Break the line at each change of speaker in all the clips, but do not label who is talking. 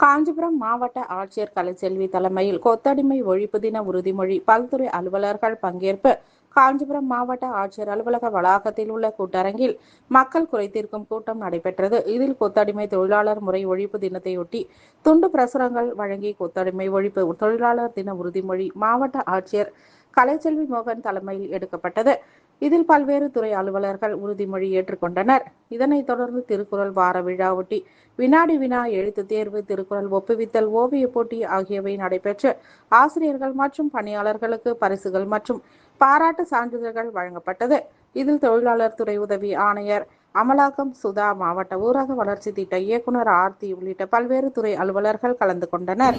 காஞ்சிபுரம் மாவட்ட ஆட்சியர் கலைச்செல்வி தலைமையில் கொத்தடிமை ஒழிப்பு தின உறுதிமொழி பல்துறை அலுவலர்கள் பங்கேற்பு காஞ்சிபுரம் மாவட்ட ஆட்சியர் அலுவலக வளாகத்தில் உள்ள கூட்டரங்கில் மக்கள் குறைதீர்க்கும் கூட்டம் நடைபெற்றது. இதில் கொத்தடிமை தொழிலாளர் முறை ஒழிப்பு தினத்தையொட்டி துண்டு பிரசுரங்கள் வழங்கி கொத்தடிமை ஒழிப்பு தொழிலாளர் தின உறுதிமொழி மாவட்ட ஆட்சியர் கலைச்செல்வி மோகன் தலைமையில் எடுக்கப்பட்டது. இதில் பல்வேறு துறை அலுவலர்கள் உறுதிமொழி ஏற்றுக்கொண்டனர். இதனைத் தொடர்ந்து திருக்குறள் வார விழா ஒட்டி வினாடி வினா எழுத்து தேர்வு திருக்குறள் ஒப்புவித்தல் ஓவிய போட்டி ஆகியவை நடைபெற்று ஆசிரியர்கள் மற்றும் பணியாளர்களுக்கு பரிசுகள் மற்றும் பாராட்டு சான்றிதழ்கள் வழங்கப்பட்டது. இதில் தொழிலாளர் துறை உதவி ஆணையர் அமலாக்கம் சுதா மாவட்ட ஊரக வளர்ச்சி திட்ட இயக்குனர் ஆர்த்தி உள்ளிட்ட பல்வேறு துறை அலுவலர்கள் கலந்து கொண்டனர்.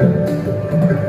Thank you.